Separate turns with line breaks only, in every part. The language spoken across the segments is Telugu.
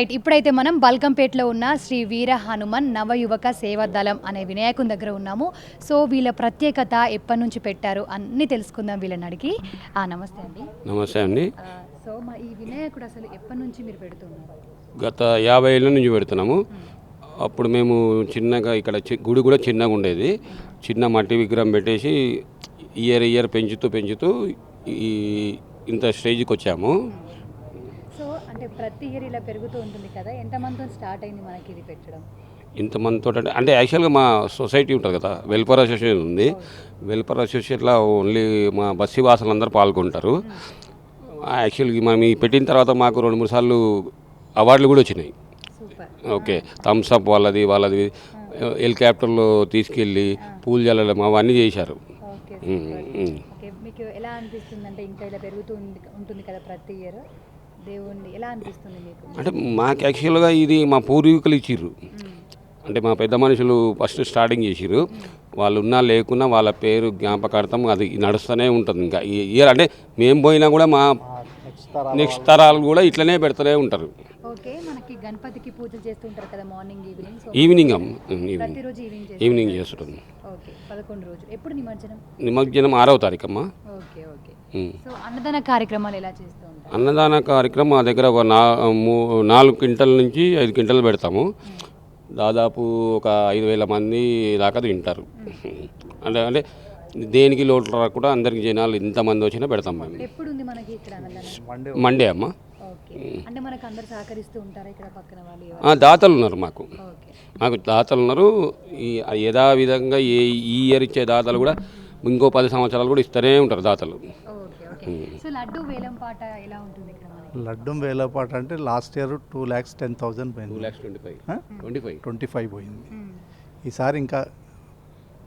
రైట్ ఇప్పుడైతే మనం బల్కంపేటలో ఉన్న శ్రీ వీర హనుమన్ నవయువక సేవాదళం అనే వినాయకుని దగ్గర ఉన్నాము. సో వీళ్ళ ప్రత్యేకత ఎప్పటి నుంచి పెట్టారు అన్నీ తెలుసుకుందాం వీళ్ళని అడిగి. ఆ, నమస్తే అండి.
నమస్తే అండి.
సో మా ఈ వినాయకుడు అసలు ఎప్పటి నుంచి మీరు పెడుతున్నారు?
గత యాభై ఏళ్ళ నుంచి పెడుతున్నాము. అప్పుడు మేము చిన్నగా ఇక్కడ గుడి కూడా చిన్నగా ఉండేది. చిన్న మట్టి విగ్రహం పెట్టేసి ఇయర్ ఇయర్ పెంచుతూ పెంచుతూ ఈ ఇంత స్టేజ్కి వచ్చాము.
ప్రతి ఇయర్ ఇలా పెరుగుతూ ఉంటుంది కదా? ఎంతమందితో స్టార్ట్ అయింది మనకి ఇది పెట్టడం?
ఇంతమందితో అంటే అంటే యాక్చువల్గా మా సొసైటీ ఉంటుంది కదా వెల్ఫేర్ అసోసియేషన్ ఉంది. వెల్ఫేర్ అసోసియేషన్లో ఓన్లీ మా బస్సీ వాసులు అందరూ పాల్గొంటారు యాక్చువల్గా మనం ఈ పెట్టిన తర్వాత మాకు రెండు మూడు సార్లు అవార్డులు కూడా వచ్చినాయి. ఓకే థమ్స్ అప్ వాళ్ళది వాళ్ళది. హెలికాప్టర్లో తీసుకెళ్ళి పూలు చల్లడం అవన్నీ చేశారు.
మీకు ఎలా అనిపిస్తుంది అంటే ఇంకా ఇలా పెరుగుతూ ఉంటుంది కదా ప్రతి ఇయర్ దేవుణ్ణి ఎలా అనిపిస్తుంది మీకు?
అంటే మాకు యాక్చువల్గా ఇది మా పూర్వీకులు ఇచ్చిర్రు. అంటే మా పెద్ద మనుషులు ఫస్ట్ స్టార్టింగ్ చేసిర్రు. వాళ్ళు ఉన్నా లేకున్నా వాళ్ళ పేరు జ్ఞాపకార్థం అది నడుస్తూనే ఉంటుంది ఇంకా. ఇయర్ అంటే మేము పోయినా కూడా మా నెక్స్ట్ తరాలు కూడా ఇట్లనే పెడుతూనే ఉంటారు.
ఓకే మనకి గణపతికి పూజలు చేస్తూ ఉంటారు కదా morning evening so
evening evening
evening
చేస్తుంటుంది
ఓకే పదకొండు రోజులు. ఎప్పుడు నిమజ్జనం?
నిమజ్జనం ఆరవ తారీఖు అమ్మా
ఓకే ఓకే.
ఉమ్.
సో అన్నదాన కార్యక్రమాలు ఎలా చేస్తూ ఉంటారు?
అన్నదాన కార్యక్రమం మా దగ్గర ఒక నా మూ- నాలుగు క్వింటల్ నుంచి ఐదు క్వింటల్ పెడతాము. దాదాపు ఒక ఐదు వేల మంది దాకా తింటారు. అంటే అంటే దేనికి లోటు రాకుండా అందరికి జనాలు ఇంతమంది వచ్చినా పెడతాం మేము.
ఎప్పుడు ఉంది మనకి ఇక్కడ అన్నదానం?
మండే అమ్మ.
అంటే మనకు అందరు సహకరిస్తూ ఉంటారా ఇక్కడ పక్కన వాళ్ళు ఎవరు?
ఆ, దాతలు ఉన్నారు మాకు.
ఓకే.
మాకు దాతలు ఉన్నారు. ఈ యథావిధంగా ఏ ఈ ఇయర్ ఇచ్చే దాతలు కూడా ఇంకో పది సంవత్సరాలు కూడా ఇస్తూనే ఉంటారు దాతలు.
Okay okay. సో లడ్డు వేలం పాట ఎలా ఉంటుంది ఇక్కడ మనకి?
లడ్డు వేలపాట అంటే last year two lakhs ten thousand
two
పోయింది
lakhs twenty five? Twenty five.
Twenty five పోయింది. ఈసారి ఇంకా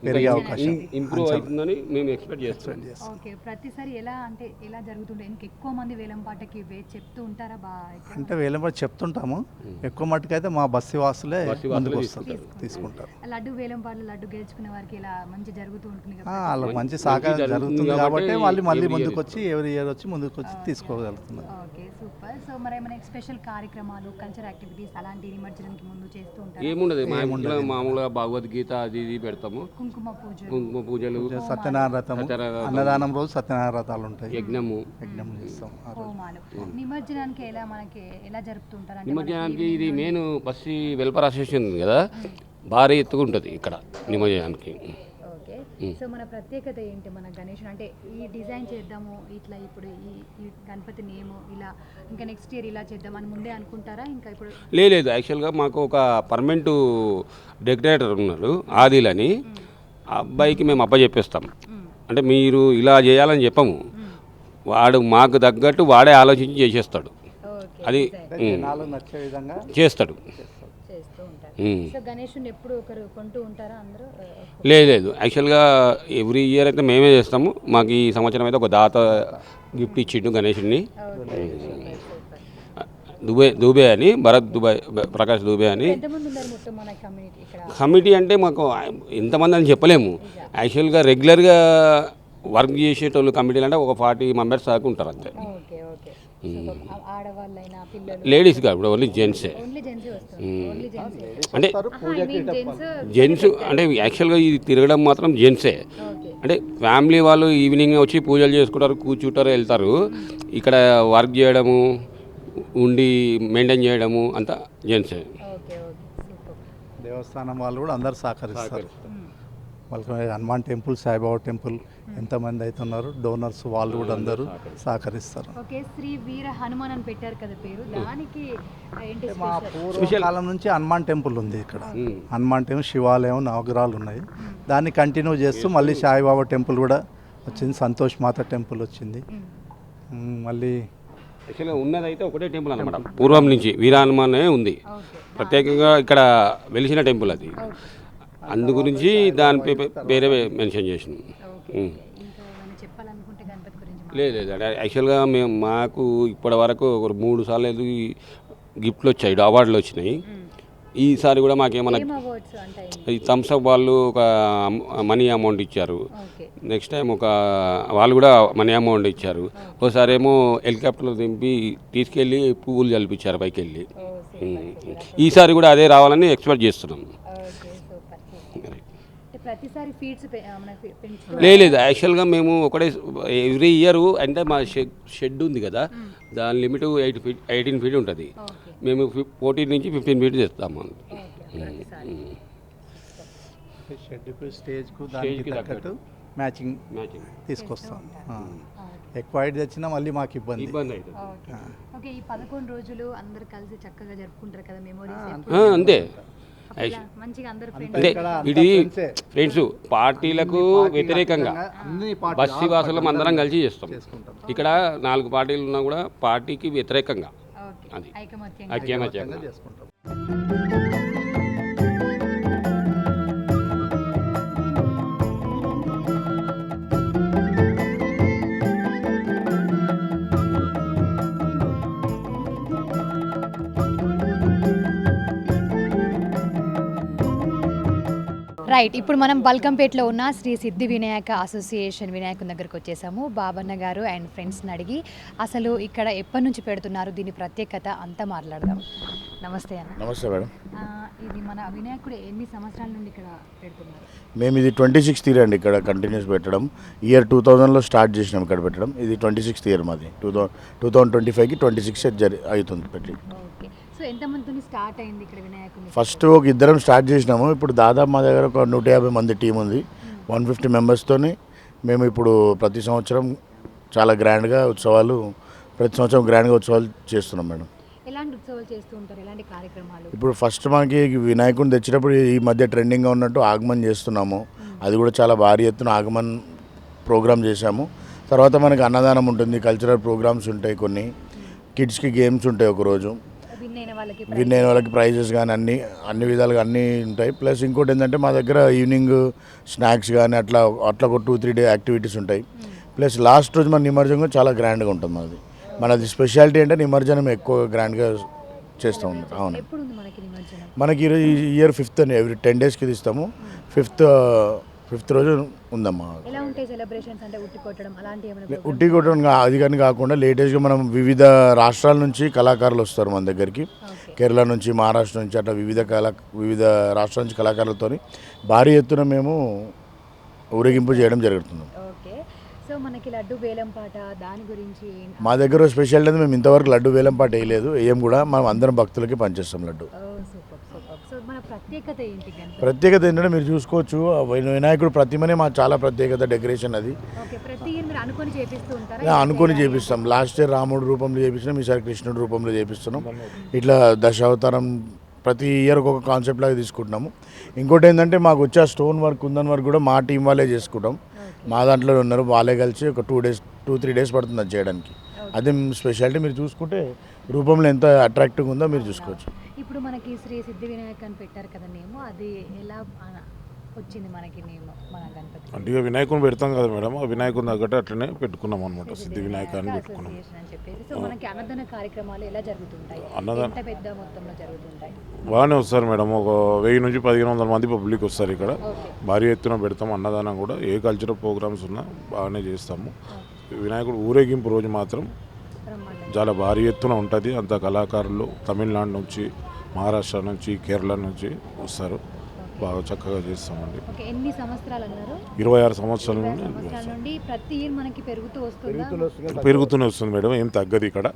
పెరిగే అవకాశం.
ఇంప్రూవ్ అవుతుందని మేము ఎక్స్పెక్ట్ చేస్తాం
ఓకే ప్రతిసారి ఎలా అంటే ఎలా జరుగుతుండే? ఇంకా ఎక్కువ మంది వేలం పాటకి వే చెప్తూ ఉంటారా బా? ఇక్కడ
అంటే వేలపాట చెప్తుంటాము. ఎక్కువ మట్టుకైతే మా బస్సు వాసులే ముందుకు వస్తారు తీసుకుంటారు.
లడ్డు వేలం పాటలు లడ్డు గెలుచుకునే వారికి ఇలా మంచి జరుగుతూ ఉంటుంది
వాళ్ళకి మంచి సహకారం
జరుగుతుంది కాబట్టి
వాళ్ళు మళ్ళీ ముందుకు వచ్చి ఎవరి ఇయర్ వచ్చి ముందుకు వచ్చి తీసుకోగలుగుతున్నారు.
Okay super. సో మరి ఏమైనా స్పెషల్ కార్యక్రమాలు కల్చర్ యాక్టివిటీస్ అలాంటి నిమజ్జనానికి ముందు చేస్తూ ఉంటారు?
ఏముండదు. మామూలుగా భగవద్గీత అది ఇది పెడతాము.
కుంకుమ పూజ
కుంకుమ పూజలు
సత్యనారాయణ అన్నదానం రోజు సత్యనారాయణ ఉంటాయి.
యజ్ఞము.
యజ్ఞం చేస్తాం
నిమజ్జనానికి ఎలా మనకి ఎలా జరుపుతుంటారు అంటే
నిమజ్జనానికి ఇది మెయిన్ బస్సు వెల్ఫేర్ అసోసియేషన్ ఉంది కదా? భారీ ఎత్తుగా ఉంటుంది ఇక్కడ నిమజ్జనానికి.
ఓకే. సో మన ప్రత్యేకత ఏంటి మన గణేష్ అంటే ఈ డిజైన్ చేద్దాము ఇట్లా ఇప్పుడు ఈ గణపతి నేము ఇలా ఇంకా నెక్స్ట్ ఇయర్ ఇలా చేద్దాం అని ముందే అనుకుంటారా? ఇంకా ఇప్పుడు
లేదు. యాక్చువల్గా మాకు ఒక పర్మనెంట్ డెకరేటర్ ఉన్నాడు ఆదిల్ అని ఆ అబ్బాయికి మేము అప్పచెప్పేస్తాం. అంటే మీరు ఇలా చేయాలని చెప్పము. వాడు మాకు తగ్గట్టు వాడే ఆలోచించి చేసేస్తాడు.
ఓకే
అది చేస్తాడు.
చేస్తూ ఉంటారు.
ఉమ్.
సో గణేషుని ఎప్పుడు ఒకరు కొంటూ ఉంటారా అందరూ?
లేదు లేదు. యాక్చువల్గా ఎవ్రీ ఇయర్ అయితే మేమే చేస్తాము. మాకు ఈ సంవత్సరం అయితే ఒక దాత గిఫ్ట్ ఇచ్చిండు గణేషుడిని
సూపర్
దుబే దుబే అని భరత్ దుబాయ్ ప్రకాష్ దుబే అని.
ఎంతమంది ఉన్నారు మొత్తం మన కమ్యూనిటీ ఇక్కడ?
కమిటీ అంటే మాకు ఎంతమంది అని చెప్పలేము. యాక్చువల్గా రెగ్యులర్గా వర్క్ చేసేటోళ్ళు కమిటీలు అంటే ఒక ఫార్టీ మెంబర్స్ దాకా ఉంటారు అంతే.
Okay okay. సో ఆడవాళ్ళైనా పిల్లలు?
లేడీస్ కాదు ఇప్పుడు ఓన్లీ జెంట్సే. అంటే
జెంట్స్
అంటే యాక్చువల్గా ఇది తిరగడం మాత్రం జెంట్సే.
ఓకే.
అంటే ఫ్యామిలీ వాళ్ళు ఈవినింగ్ వచ్చి పూజలు చేసుకుంటారు కూర్చుంటారు వెళ్తారు. ఇక్కడ వర్క్ చేయడము ఉండి మెయింటైన్ చేయడము అంతా జెంట్సే
ఓకే ఓకే సూపర్.
దేవస్థానం వాళ్ళు కూడా అందరు సహకరిస్తారు. వాళ్ళకి హనుమాన్ టెంపుల్ సాయిబాబా టెంపుల్ ఎంతమంది అయితే ఉన్నారు డోనర్స్ వాళ్ళు కూడా అందరూ సహకరిస్తారు.
ఓకే శ్రీ వీర హనుమాన్ అని పెట్టారు కదా పేరు. దానికి ఏంటి
మా
స్పెషల్?
పూర్వకాలం నుంచి హనుమాన్ టెంపుల్ ఉంది ఇక్కడ. హనుమాన్ టెంపుల్ శివాలయం నవగ్రహాలు ఉన్నాయి. దాన్ని కంటిన్యూ చేస్తూ మళ్ళీ సాయిబాబా టెంపుల్ కూడా వచ్చింది. సంతోష్ మాత టెంపుల్ వచ్చింది. మళ్ళీ
యాక్చువల్గా ఉన్నదైతే ఒకటే టెంపుల్ అనమాట పూర్వం నుంచి వీరాహనుమానే ఉంది. ప్రత్యేకంగా ఇక్కడ వెలిసిన టెంపుల్ అది. అందు గురించి దాని పేరే మెన్షన్ చేసినాం. లేదు లేదు. అంటే యాక్చువల్గా మేము మాకు ఇప్పటి వరకు ఒక మూడు సార్లు గిఫ్ట్లు వచ్చాయి అవార్డులు వచ్చినాయి. ఈసారి కూడా మాకేమన్నా ఈ థమ్స్అప్ వాళ్ళు ఒక మనీ అమౌంట్ ఇచ్చారు. నెక్స్ట్ టైం ఒక వాళ్ళు కూడా మనీ అమౌంట్ ఇచ్చారు. ఒకసారి ఏమో హెలికాప్టర్లో దింపి తీసుకెళ్ళి పువ్వులు చల్పించారు పైకి వెళ్ళి ఈసారి కూడా అదే రావాలని ఎక్స్పెక్ట్ చేస్తున్నాం. లేదు యాక్చువల్గా మేము ఒకటే ఎవ్రీ ఇయర్ అంటే మా షెడ్ షెడ్ ఉంది కదా. దాని limit eight feet eighteen feet ఉంటుంది. మేము ఫోర్టీన్ నుంచి ఫిఫ్టీన్ ఫీట్ తెస్తాము
షెడ్కు స్టేజ్కు దానికి తగ్గట్టు మ్యాచింగ్
మ్యాచింగ్
తీసుకొస్తాం. ఎక్కువ హైట్ తెచ్చినా మళ్ళీ మాకు ఇబ్బంది
ఇబ్బంది అవుతుంది
ఓకే ఓకే ఈ పదకొండు రోజులు అందరు కలిసి చక్కగా జరుపుకుంటారు కదా మెమోరీస్
అంతే ఇది
ఫ్రెండ్సే.
పార్టీలకు వ్యతిరేకంగా
అన్ని పార్టీ-
బస్తీ వాసులం అందరం కలిసి చేస్తాం ఇక్కడ నాలుగు పార్టీలు ఉన్నా కూడా పార్టీకి వ్యతిరేకంగా అది.
ఐకమత్యంగా.
ఐక్యమత్యంగా
చేసుకుంటాం.
రైట్ ఇప్పుడు మనం బల్కంపేటలో ఉన్న శ్రీ సిద్ధి వినాయక అసోసియేషన్ వినాయకుని దగ్గరకు వచ్చేసాము. బాబన్న గారు అండ్ ఫ్రెండ్స్ని అడిగి అసలు ఇక్కడ ఎప్పటి నుంచి పెడుతున్నారు? దీని ప్రత్యేకత అంతా మాట్లాడదాం. నమస్తే అన్న.
నమస్తే మేడం.
ఇది మన వినాయకుడు ఎన్ని సంవత్సరాల నుండి ఇక్కడ పెడుతున్నారు?
మేము ఇది ట్వంటీ సిక్స్త్ ఇయర్ అండి ఇక్కడ కంటిన్యూస్ పెట్టడం. ఇయర్ టూ థౌజండ్లో స్టార్ట్ చేసినాం ఇక్కడ పెట్టడం. ఇది ట్వంటీ సిక్స్త్ ఇయర్ మాది. Two thousand two thousand twenty ఫైవ్కి ట్వంటీ సిక్స్ జరి అవుతుంది పెట్టి.
ఓకే ఎంతమందితో స్టార్ట్ అయింది ఇక్కడ వినాయకుని?
ఫస్ట్ ఒక ఇద్దరం స్టార్ట్ చేసినాము. ఇప్పుడు దాదాపు మా దగ్గర ఒక నూట యాభై మంది టీం ఉంది. వన్ ఫిఫ్టీ మెంబర్స్తోని మేము ఇప్పుడు ప్రతి సంవత్సరం చాలా గ్రాండ్గా ఉత్సవాలు ప్రతి సంవత్సరం గ్రాండ్గా ఉత్సవాలు చేస్తున్నాం మేడం.
ఎలాంటి ఉత్సవాలు చేస్తూ ఉంటారు? ఎలాంటి కార్యక్రమాలు?
ఇప్పుడు ఫస్ట్ మనకి వినాయకుడిని తెచ్చినప్పుడు ఈ మధ్య ట్రెండింగ్గా ఉన్నట్టు ఆగమన్ చేస్తున్నాము. అది కూడా చాలా భారీ ఎత్తున ఆగమన్ ప్రోగ్రామ్ చేశాము. తర్వాత మనకి అన్నదానం ఉంటుంది. కల్చరల్ ప్రోగ్రామ్స్ ఉంటాయి కొన్ని. కిడ్స్కి గేమ్స్ ఉంటాయి ఒకరోజు
వాళ్ళకి
విన్ అయిన వాళ్ళకి ప్రైజెస్ కానీ అన్ని అన్ని విధాలుగా అన్నీ ఉంటాయి. ప్లస్ ఇంకోటి ఏంటంటే మా దగ్గర ఈవినింగ్ స్నాక్స్ కానీ అట్లా అట్లా ఒక టూ త్రీ డే యాక్టివిటీస్ ఉంటాయి. ప్లస్ లాస్ట్ రోజు మన నిమజ్జనం చాలా గ్రాండ్గా ఉంటుంది మనది మనది స్పెషాలిటీ అంటే నిమజ్జనం ఎక్కువ గ్రాండ్గా చేస్తూ ఉంటాం. అవును.
మనకి
ఈరోజు ఈ ఇయర్ ఫిఫ్త్ అని ఎవ్రీ టెన్ డేస్కి తీస్తాము. ఫిఫ్త్ ఫిఫ్త్ రోజు ఉందమ్మా.
ఎలా ఉంటాయి సెలబ్రేషన్స్ అంటే ఉట్టి కొట్టడం అలాంటి ఏమైనా
ఉట్టి కొట్టడం కా- అది కానీ కాకుండా లేటెస్ట్గా మనం వివిధ రాష్ట్రాల నుంచి కళాకారులు వస్తారు మన దగ్గరికి. కేరళ నుంచి మహారాష్ట్ర నుంచి అట్లా వివిధ కళా వివిధ రాష్ట్రాల నుంచి కళాకారులతో భారీ ఎత్తున మేము ఊరేగింపు చేయడం జరుగుతుంది.
సో మనకి లడ్డు వేలం పాట దాని గురించి ఏం-
మా దగ్గర స్పెషల్ మేము ఇంతవరకు లడ్డు వేలం పాట వేయలేదు. ఏం కూడా మనం అందరం భక్తులకి పనిచేస్తాం లడ్డు
ఓ సూపర్ సూపర్ సో మన ప్రత్యేకత
ఏంటంటే మీరు చూసుకోవచ్చు వినాయకుడు ప్రతిమనే మా చాలా ప్రత్యేకత డెకరేషన్ అది.
అనుకొని చేపిస్తూ
లాస్ట్ ఇయర్ రాముడు రూపంలో చేపించినాం ఈసారి కృష్ణుడు రూపంలో చేపిస్తున్నాం. ఇట్లా దశావతారం ప్రతి ఇయర్ ఒక కాన్సెప్ట్ లాగా తీసుకుంటున్నాము. ఇంకోటి ఏంటంటే మాకు వచ్చే స్టోన్ వర్క్ కుందన్ వర్క్ కూడా మా టీం వాళ్ళే చేసుకుంటాం. మా దాంట్లో ఉన్నారు వాళ్ళే కలిసి ఒక two days two three days పడుతుంది అది చేయడానికి. అదే స్పెషాలిటీ మీరు చూసుకుంటే రూపంలో ఎంత అట్రాక్టివ్గా ఉందో మీరు చూసుకోవచ్చు.
ఇప్పుడు మనకి శ్రీ సిద్ధి వినాయక్ అని పెట్టారు కదా నేమో అది ఎలా వచ్చింది మనకి నేమ్ మన గణపతి
అంటే వినాయకుని పెడతాం కదా మేడం ఆ వినాయకుని తగ్గట్టు అట్లనే పెట్టుకున్నాం అనమాట సిద్ధి వినాయక అని పెట్టుకున్నాం.
అసోసియేషన్ అని చెప్పేసి. సో మనకి అన్నదాన కార్యక్రమాలు ఎలా జరుగుతుంటాయి?
అన్నదాన-
ఎంత పెద్ద మొత్తంలో జరుగుతుంటాయి?
బాగానే వస్తారు మేడం. ఒక వెయ్యి నుంచి పదిహేను వందల మంది పబ్లిక్ వస్తారు ఇక్కడ. భారీ ఎత్తున పెడతాం అన్నదానం కూడా. ఏ కల్చరల్ ప్రోగ్రామ్స్ ఉన్నా బాగానే చేస్తాము. వినాయకుడు ఊరేగింపు రోజు మాత్రం చాలా భారీ ఎత్తున ఉంటుంది. అంత కళాకారులు తమిళనాడు నుంచి మహారాష్ట్ర నుంచి కేరళ నుంచి వస్తారు. బాగా చక్కగా చేస్తామండి.
ఓకే ఎన్ని సంవత్సరాలు అన్నారు?
ఇరవై ఆరు సంవత్సరాల నుండి
సంవత్సరాల నుండి ప్రతి ఇయర్ మనకి పెరుగుతూ వస్తుందా?
పెరుగుతూనే వస్తుంది మేడం ఏం తగ్గదు ఇక్కడ.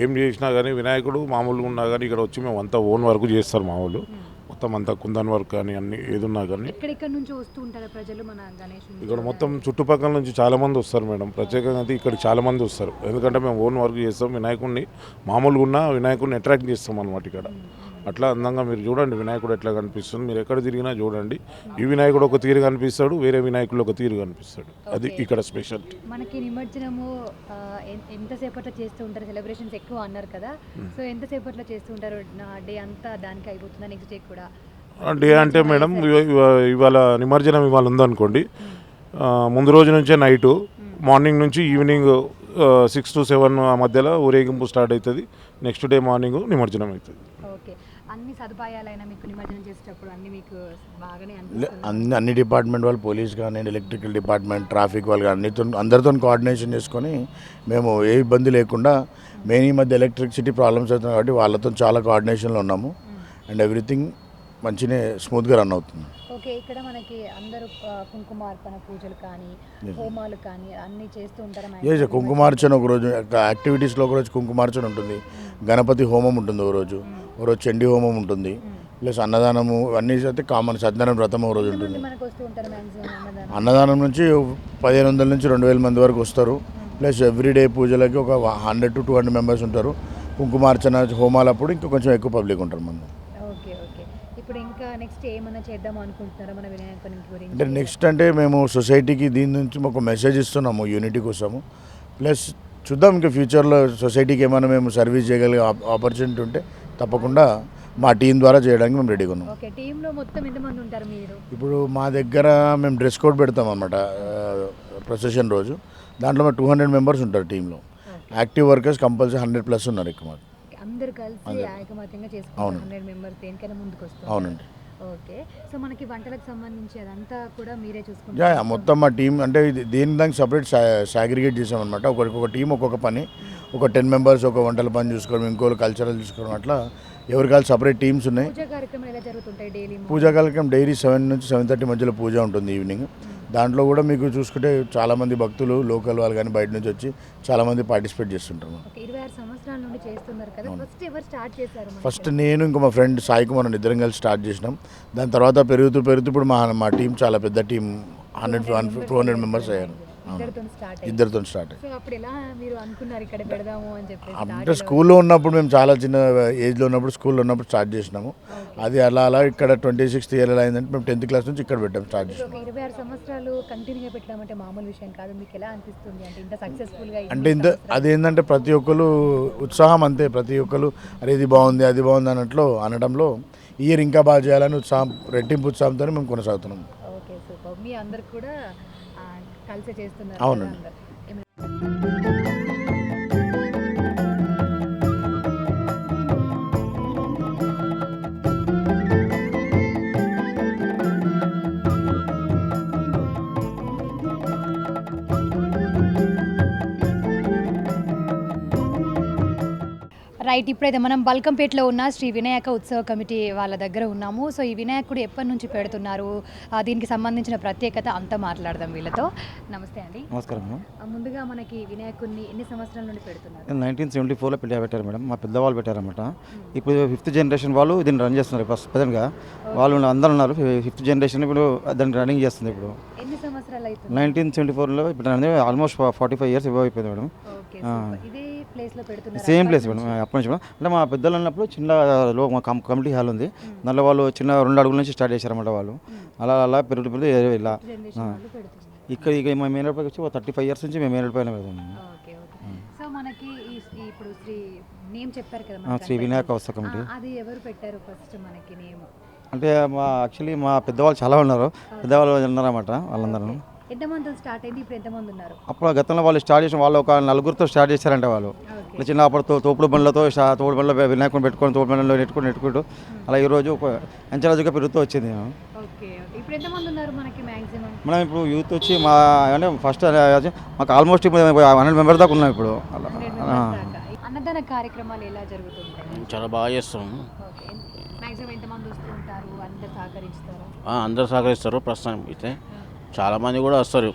ఏం చేసినా కానీ వినాయకుడు మామూలుగా ఉన్నా కానీ ఇక్కడ వచ్చి మేము అంతా ఓన్ వర్క్ చేస్తారు మా వాళ్ళు మొత్తం అంతా కుందన్ వర్క్ కానీ అన్ని ఏదున్నా కానీ
ఎక్కడెక్కడ నుంచి వస్తూ ఉంటారు ప్రజలు మన గణేష్
ఇక్కడ మొత్తం చుట్టుపక్కల నుంచి చాలా మంది వస్తారు మేడం. ప్రత్యేకంగా అయితే ఇక్కడ చాలా మంది వస్తారు. ఎందుకంటే మేము ఓన్ వర్క్ చేస్తాం వినాయకుడిని మామూలుగా ఉన్న వినాయకుడిని అట్రాక్ట్ చేస్తాం అనమాట ఇక్కడ. అట్లా అందంగా మీరు చూడండి వినాయకుడు ఎట్లా కనిపిస్తుంది మీరు ఎక్కడ తిరిగినా చూడండి. ఈ వినాయకుడు ఒక తీరు కనిపిస్తాడు వేరే వినాయకుడు ఒక తీరు కనిపిస్తాడు. అది ఇక్కడ స్పెషాలిటీ
మనకి నిమజ్జనము ఎంతసేపట్లో చేస్తూ ఉంటారు? సెలబ్రేషన్స్ ఎక్కువ అన్నారు కదా. సో ఎంతసేపట్లో చేస్తూ ఉంటారు? నా డే అంతా దానికి అయిపోతుందా? నెక్స్ట్ డే కూడా?
డే అంటే మేడం ఇవ- ఇవాళ నిమజ్జనం ఇవాళ ఉందనుకోండి. ఆ, ముందు రోజు నుంచే నైటు మార్నింగ్ నుంచి ఈవినింగ్ సిక్స్ టు సెవెన్ మధ్యలో ఊరేగింపు స్టార్ట్ అవుతుంది. నెక్స్ట్ డే మార్నింగ్ నిమజ్జనం అవుతుంది.
ఓకే. అన్ని సదుపాయాలైనా మీకు నిమజ్జనం చేసేటప్పుడు అన్ని మీకు బాగానే
అన్ని అన్ని డిపార్ట్మెంట్ వాళ్ళు పోలీస్ కానీ ఎలక్ట్రికల్ డిపార్ట్మెంట్ ట్రాఫిక్ వాళ్ళు కానీ అన్నితో అందరితో కోఆర్డినేషన్ చేసుకొని మేము ఏ ఇబ్బంది లేకుండా మెయిన్ ఈ మధ్య ఎలక్ట్రిసిటీ ప్రాబ్లమ్స్ అవుతున్నాయి కాబట్టి వాళ్ళతో చాలా కోఆర్డినేషన్లో ఉన్నాము. అండ్ ఎవ్రీథింగ్ మంచిగా స్మూత్గా రన్ అవుతుంది.
ఓకే ఇక్కడ మనకి అందరూ కుంకుమార్పణ పూజలు కానీ హోమాలు కానీ అన్ని చేస్తూ ఉంటారా
కుంకుమార్చన ఒకరోజు యాక్టివిటీస్లో ఒకరోజు కుంకుమార్చన ఉంటుంది. గణపతి హోమం ఉంటుంది ఒకరోజు ఒకరోజు చండీ హోమం ఉంటుంది. ప్లస్ అన్నదానము అన్నీ అయితే కామన్ సత్యనారాయణ వ్రతం ఒక రోజు ఉంటుంది.
అన్నదానం?
నుంచి పదిహేను వందల నుంచి రెండు వేల మంది వరకు వస్తారు. ప్లస్ ఎవ్రీడే పూజలకి ఒక hundred to two hundred members ఉంటారు. కుంకుమార్చన హోమాలప్పుడు ఇంకా కొంచెం ఎక్కువ పబ్లిక్ ఉంటారు మన
ఓకే ఓకే ఇప్పుడు ఇంకా నెక్స్ట్ ఏమన్నా చేద్దాం అనుకుంటున్నారా మన వినాయకుని గురించి?
అంటే నెక్స్ట్ అంటే మేము సొసైటీకి దీని నుంచి ఒక మెసేజ్ ఇస్తున్నాము యూనిటీ కోసము. ప్లస్ చూద్దాం ఇంకా ఫ్యూచర్లో సొసైటీకి ఏమైనా మేము సర్వీస్ చేయగలిగే ఆపర్చునిటీ ఉంటే తప్పకుండా మా టీం ద్వారా చేయడానికి మేము రెడీగా ఉన్నాం.
ఓకే టీంలో మొత్తం ఎంతమంది ఉంటారు మీరు?
ఇప్పుడు మా దగ్గర మేము డ్రెస్ కోడ్ పెడతాం అనమాట ప్రొసెషన్ రోజు. దాంట్లో టూ హండ్రెడ్ మెంబర్స్ ఉంటారు టీంలో. Active workers compulsory hundred plus ఉన్నారు ఎక్కువ
అందరు కలిసి ఐకమత్యంగా చేసుకుంటారు. హండ్రెడ్ మెంబర్స్ దేనికైనా ముందుకు వస్తారు
అవునండి.
ఓకే. సో మనకి వంటలకు సంబంధించి అదంతా కూడా మీరే చూసుకుంటారు.
యా, మొత్తం మా టీం అంటే ఇది దేని దానికి సపరేట్ సాగ్రిగేట్ చేసామన్నమాట. ఒకరికి ఒక టీం ఒక్కొక్క పని. ఒక టెన్ మెంబర్స్ ఒక వంటల పని చూసుకోవడం ఇంకోళ్ళు కల్చరల్ చూసుకోవడం అట్లా ఎవరికి వాళ్ళు సపరేట్ టీమ్స్ ఉన్నాయి.
పూజా
కార్యక్రమం డైలీ సెవెన్ నుంచి సెవెన్ థర్టీ మధ్యలో పూజ ఉంటుంది ఈవినింగ్. దాంట్లో కూడా మీకు చూసుకుంటే చాలామంది భక్తులు లోకల్ వాళ్ళు కానీ బయట నుంచి వచ్చి చాలామంది పార్టిసిపేట్ చేస్తుంటారు.
ఫస్ట్
నేను ఇంకా మా ఫ్రెండ్ సాయి కుమార్ ఇద్దరం కలిసి స్టార్ట్ చేసినాం. దాని తర్వాత పెరుగుతూ పెరుగుతూ ఇప్పుడు మా మా టీం చాలా పెద్ద team hundred two hundred members అయ్యారు.
ఇద్దరితో స్టార్ట్ అప్పుడు
అంటే స్కూల్లో ఉన్నప్పుడు మేము చాలా చిన్న ఏజ్లో ఉన్నప్పుడు స్కూల్లో ఉన్నప్పుడు స్టార్ట్ చేసినాము. అది అలా అలా ఇక్కడ ట్వంటీ సిక్స్త్ ఇయర్ ఎలా అయిందంటే మేము టెన్త్ క్లాస్ నుంచి ఇక్కడ పెట్టాం స్టార్ట్ చేసినాం
అంటే ఇంత
అదేంటంటే ప్రతి ఒక్కరు ఉత్సాహం అంతే. ప్రతి ఒక్కరు అరే ఇది బాగుంది అది బాగుంది అన్నట్లు అనడంలో ఇయర్ ఇంకా బాగా చేయాలని ఉత్సాహం రెట్టింపు ఉత్సాహంతో మేము కొనసాగుతున్నాం
ఓకే సూపర్. మీ అందరికి కూడా కలిసి చేస్తున్నారు
అవునండి.
రైట్ ఇప్పుడైతే మనం బల్కంపేటలో ఉన్న శ్రీ వినాయక ఉత్సవ కమిటీ వాళ్ళ దగ్గర ఉన్నాము. సో ఈ వినాయకుడు ఎప్పటి నుంచి పెడుతున్నారు? దీనికి సంబంధించిన ప్రత్యేకత అంతా మాట్లాడదాం వీళ్ళతో. నమస్తే అండి.
నమస్కారం
ముందుగా మనకి వినాయకుడిని ఎన్ని సంవత్సరాల నుండి పెడుతున్నారు?
నైన్టీన్ సెవెంటీ ఫోర్లో పెట్టి పెట్టారు మేడం. మా పెద్దవాళ్ళు పెట్టారన్నమాట. ఇప్పుడు ఫిఫ్త్ జనరేషన్ వాళ్ళు దీన్ని రన్ చేస్తున్నారు. ప్రజెంట్గా వాళ్ళు అందరూ ఉన్నారు. ఫిఫ్త్ జనరేషన్ ఇప్పుడు దాన్ని రన్నింగ్ చేస్తుంది ఇప్పుడు.
ఎన్ని సంవత్సరాలు అవుతుంది
నైన్టీన్ సెవెంటీ ఫోర్లో ఇప్పుడు ఆల్మోస్ట్ ఫార్టీ ఫైవ్ ఇయర్స్ ఇవ్వ అయిపోయింది మేడం. సేమ్ ప్లేస్ మేడం అప్పటి నుంచి మేడం. అంటే మా పెద్దలు ఉన్నప్పుడు చిన్న లో మా కమ్- కమిటీ హాల్ ఉంది. దాంట్లో వాళ్ళు చిన్న రెండు అడుగుల నుంచి స్టార్ట్ చేశారన్నమాట వాళ్ళు. అలా అలా పెరుగుతూ పెరుగుతూ ఇలా. ఇక్కడ ఇక మా మెయిన్ రోడ్ పైకి వచ్చి థర్టీ ఫైవ్ ఇయర్స్ నుంచి మేము మెయిన్ రోడ్ పైన పెడతాం
సో మనకి ఇప్పుడు శ్రీ నేమ్ చెప్పారు కదా
శ్రీ. వినాయక ఉత్సవ కమిటీ.
అది ఎవరు పెట్టారు ఫస్ట్ మనకి నేమ్?
అంటే మా యాక్చువల్లీ మా పెద్దవాళ్ళు చాలా ఉన్నారు. పెద్దవాళ్ళు ఉన్నారన్నమాట వాళ్ళందరూ.
ఎంతమంది స్టార్ట్ అయింది? ఇప్పుడు ఎంతమంది ఉన్నారు?
అప్పుడు గతంలో వాళ్ళు స్టార్ట్ చేసిన వాళ్ళు ఒక నలుగురితో స్టార్ట్ చేశారంట వాళ్ళు. ఇట్లా చిన్న అప్పుడు తోపుడు బండ్లతో తోపుడు బండ్లో వినాయకుని పెట్టుకొని తోపుడు బండ్లో నెట్టుకుని నెట్టుకుంటూ అలా ఈరోజు ఒక అంచెరాజుగా పెరుగుతూ వచ్చింది. మనం ఇప్పుడు యూత్ వచ్చి మా అంటే ఫస్ట్ మాకు ఆల్మోస్ట్ ఇప్పుడు హండ్రెడ్ మెంబర్స్ దాకా ఉన్నాం ఇప్పుడు.
అన్నదాన కార్యక్రమాలు ఎలా జరుగుతుంటాయి?
చాలా బాగా చేస్తాం.
అందరు సహకరిస్తారు?
ప్రస్తుతం అయితే. చాలామంది కూడా వస్తారు.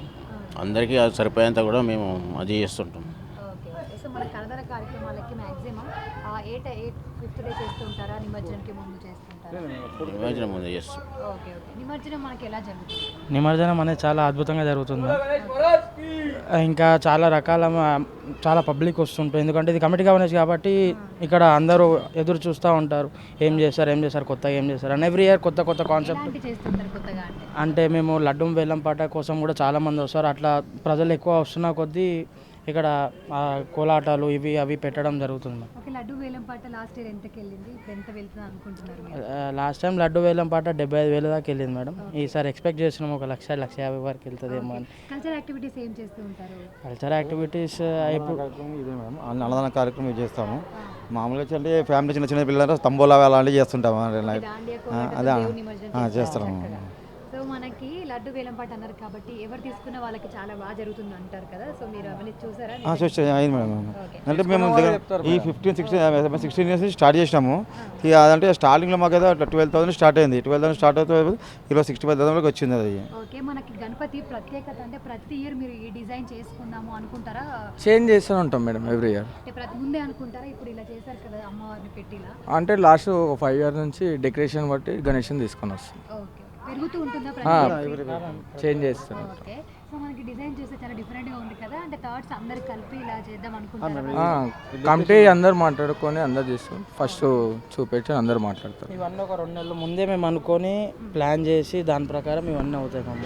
అందరికీ అది సరిపోయేంత కూడా మేము అది చేస్తుంటాం.
ఏ ఏ ఫిఫ్త్ డే చేస్తుంటారా నిమజ్జనానికి ముందు.
నిమజ్జనం ముందు చేస్తాం
నిమజ్జనం మనకి ఎలా జరుగుతుంది?
నిమజ్జనం అనేది చాలా అద్భుతంగా జరుగుతుంది. ఇంకా చాలా రకాల మ- చాలా పబ్లిక్ వస్తుంటుంది. ఎందుకంటే ఇది కమిటీ గవర్నెన్స్ కాబట్టి ఇక్కడ అందరూ ఎదురు చూస్తూ ఉంటారు. ఏం చేస్తారు ఏం చేస్తారు కొత్తగా ఏం చేస్తారు అండ్ ఎవ్రీ ఇయర్ కొత్త కొత్త కాన్సెప్ట్
అంటే?
అంటే మేము లడ్డు వేలం పాట కోసం కూడా చాలా మంది వస్తారు. అట్లా ప్రజలు ఎక్కువ వస్తున్న కొద్దీ ఇక్కడ ఆ, కోలాటాలు ఇవి అవి పెట్టడం జరుగుతుంది.
ఓకే లడ్డు వేలం పాట లాస్ట్ ఇయర్ ఎంతకి వెళ్ళింది? ఇప్పుడు ఎంత వెళ్తుంది అనుకుంటున్నారు మీరు?
లాస్ట్ టైం లడ్డు వేలం పాట డెబ్బై ఐదు వేల దాకా వెళ్ళింది మేడం. ఈసారి ఎక్స్పెక్ట్ చేస్తున్నాం ఒక లక్ష లక్ష యాభై వరకు వెళ్తుందేమో అని.
కల్చర్ యాక్టివిటీస్ ఏం చేస్తూ ఉంటారు?
కల్చర్ యాక్టివిటీస్ ఇప్పుడు
కార్యక్రమం ఇదే మేడం. అన్న- అన్నదాన కార్యక్రమం ఇది చేస్తాము. మామూలుగా అంటే ఫ్యామిలీ చిన్న చిన్న పిల్లలు స్తంభోలా అలాంటివి చేస్తుంటాము. అదే చేస్తాము.
మనకి లడ్డు వేలం పాట అన్నారు కాబట్టి ఎవరు తీసుకున్న వాళ్ళకి చాలా బాగా జరుగుతుంది అంటారు కదా. సో మీరు అవన్నీ చూసారా?
ఆ, చూస్తే అయింది మేడం.
ఓకే.
అంటే మేము ఈ ఫిఫ్టీన్ సిక్స్టీన్ సిక్స్టీన్ ఇయర్స్ నుంచి స్టార్ట్ చేసినాము. ఇక అదంటే స్టార్టింగ్లో మాకు ఏదో ట్వెల్వ్ థౌసండ్ స్టార్ట్ అయింది. ట్వెల్వ్ థౌసండ్ స్టార్ట్ అవుతుంది ఈరోజు సిక్స్టీ ఫైవ్ థౌసండ్కి వచ్చింది అది.
ఓకే మనకి గణపతి ప్రత్యేకత అంటే ప్రతి ఇయర్ మీరు ఈ డిజైన్ చేసుకుందాము అనుకుంటారా?
చేంజ్ చేస్తూనే ఉంటాం మేడం ఎవ్రీ ఇయర్
అంటే ప్రతి ముందే అనుకుంటారా? ఇప్పుడు ఇలా చేశారు కదా అమ్మవారిని పెట్టిలా?
అంటే లాస్ట్ ఒక ఫైవ్ ఇయర్ నుంచి డెకరేషన్ బట్టి గణేష్ని తీసుకొని వస్తాం.
ఓకే. పెరుగుతూ ఉంటుందా?
చేంజ్ చేస్తున్నాం
ఓకే. సో మనకి డిజైన్ చూస్తే చాలా డిఫరెంట్గా ఉంది కదా. అంటే థాట్స్ అందరు కలిపి ఇలా చేద్దాం అనుకుంటారా?
ఆ, కమిటీ అందరు మాట్లాడుకొని అందరు చేస్తాం ఫస్ట్ చూపెట్టి అందరు మాట్లాడతారు.
ఇవన్నీ ఒక రెండు నెలల ముందే మేము అనుకొని ప్లాన్ చేసి దాని ప్రకారం ఇవన్నీ అవుతాయి అమ్మ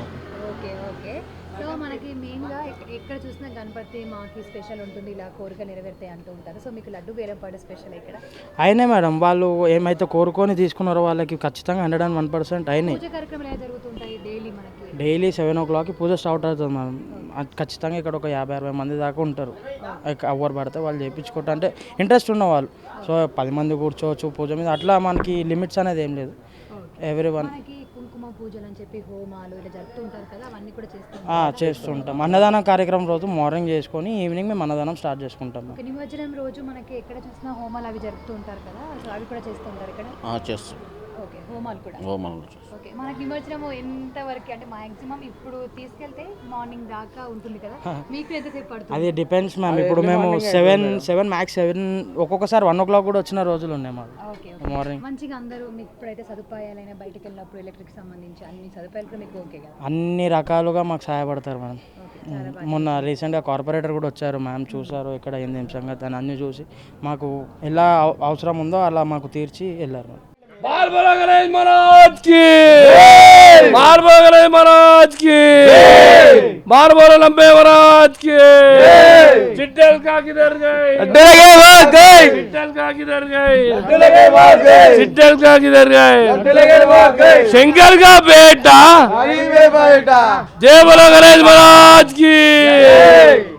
ఓకే ఓకే సో మనకి మెయిన్గా ఎక్- ఎక్కడ చూసినా గణపతి మాకి స్పెషల్ ఉంటుంది ఇలా కోరిక నెరవేరుతాయి అంటూ ఉంటారు. సో మీకు లడ్డు వేరే పడే స్పెషల్ ఇక్కడ
అయినే మేడం వాళ్ళు ఏమైతే కోరుకొని తీసుకున్నారో వాళ్ళకి ఖచ్చితంగా హండ్రెడ్ అండ్ వన్ పర్సెంట్ అయినాయి
పూజ కార్యక్రమాలు ఎలా జరుగుతుంటాయి డైలీ మనకి?
డైలీ సెవెన్ ఓ క్లాక్కి పూజ స్టార్ట్ అవుతుంది మేడం. అది ఖచ్చితంగా ఇక్కడ ఒక యాభై అరవై మంది దాకా ఉంటారు. ఎవరు పడితే వాళ్ళు చేయించుకుంటారు అంటే ఇంట్రెస్ట్ ఉన్న వాళ్ళు సో పది మంది కూర్చోవచ్చు పూజ మీద. అట్లా మనకి లిమిట్స్ అనేది ఏం లేదు. ఎవ్రీ వన్
పూజలు అని చెప్పి హోమాలు ఇలా జరుపుతుంటారు కదా అవన్నీ కూడా చేస్తుంటారు.
ఆ, చేస్తుంటాం. అన్నదానం కార్యక్రమం రోజు మార్నింగ్ చేసుకొని ఈవినింగ్ మేము అన్నదానం స్టార్ట్ చేసుకుంటాం
నిమజ్జనం రోజు మనకి ఎక్కడ చూసినా హోమాలు అవి జరుపుతూ ఉంటారు కదా అవి కూడా చేస్తుంటారు ఇక్కడ?
ఆ, చేస్తాం.
ఓకే హోమాలు కూడా.
హోమాలు కూడా చేస్తాం.
ఓకే మనకి నిమజ్జనం ఎంత వరకు అంటే మాక్సిమం ఇప్పుడు తీసుకెళ్తే మార్నింగ్ దాకా ఉంటుంది కదా? మీకు ఎంతసేపు పడుతుంది?
అది డిపెండ్స్ మ్యామ్ ఇప్పుడు మేము సెవెన్ సెవెన్ మ్యాక్స్ సెవెన్ ఒక్కొక్కసారి వన్ ఓ క్లాక్ కూడా వచ్చిన రోజులు ఉన్నాయి మాకు
ఓకే
మార్నింగ్
మంచిగా అందరూ మీకు ఇప్పుడైతే సదుపాయాలైనా బయటికి వెళ్ళినప్పుడు ఎలక్ట్రిక్ సంబంధించి అన్ని సదుపాయాలు కూడా మీకు ఓకే కదా?
అన్ని రకాలుగా మాకు సహాయపడతారు మేడం. మొన్న రీసెంట్గా కార్పొరేటర్ కూడా వచ్చారు మ్యామ్ చూసారు ఇక్కడ ఏంది ఏం సంగతి అని అన్ని చూసి మాకు ఎలా అవ- అవసరం ఉందో అలా మాకు తీర్చి వెళ్ళారు
बाल बोला गणेश महाराज की। बाल बोला गणेश महाराज की। बाल बोला लंबे महाराज की। चिट्टल का किधर गए? चिट्टल का किधर गए? चिट्टल का किधर गए? शंकर का बेटा? बेटा। जय बोला गणेश महाराज की।